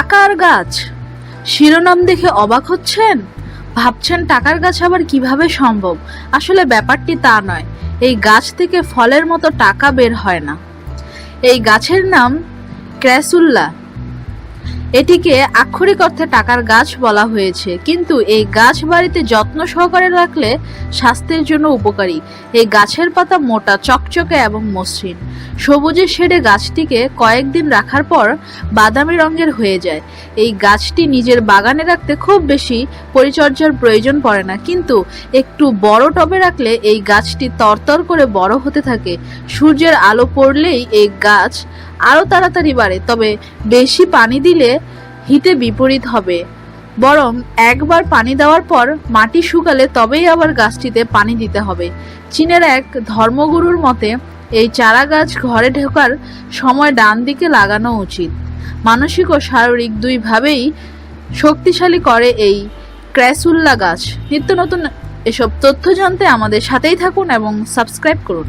টাকার গাছ। শিরোনাম দেখে অবাক হচ্ছেন? ভাবছেন টাকার গাছ আবার কীভাবে সম্ভব? আসলে ব্যাপারটি তা নয়। এই গাছ থেকে ফলের মতো টাকা বের হয় না। এই গাছের নাম ক্র্যাসুল্লা। এটিকে আক্ষরিক অর্থে টাকার গাছ বলা হয়েছে। কিন্তু এই গাছ বাড়িতে যত্ন সহকারে রাখলে স্বাস্থ্যের জন্য উপকারী। এই গাছের পাতা মোটা, চকচকে এবং মসৃণ। সবুজের শেডে গাছটিকে কয়েকদিন রাখার পর বাদামি রঙের হয়ে যায়। এই গাছটি নিজের বাগানে রাখতে খুব বেশি পরিচর্যার প্রয়োজন পড়ে না। কিন্তু একটু বড় টবে রাখলে এই গাছটি তরতর করে বড় হতে থাকে। সূর্যের আলো পড়লেই এই গাছ আরও তাড়াতাড়ি বাড়ে, তবে বেশি পানি দিলে হিতে বিপরীত হবে। বরং একবার পানি দেওয়ার পর মাটি শুকালে তবেই আবার গাছটিতে পানি দিতে হবে। চীনের এক ধর্মগুরুর মতে, এই চারা গাছ ঘরে ঢোকার সময় ডান দিকে লাগানো উচিত। মানসিক ও শারীরিক দুইভাবেই শক্তিশালী করে এই ক্র্যাসুল্লা গাছ। নিত্য নতুন এসব তথ্য জানতে আমাদের সাথেই থাকুন এবং সাবস্ক্রাইব করুন।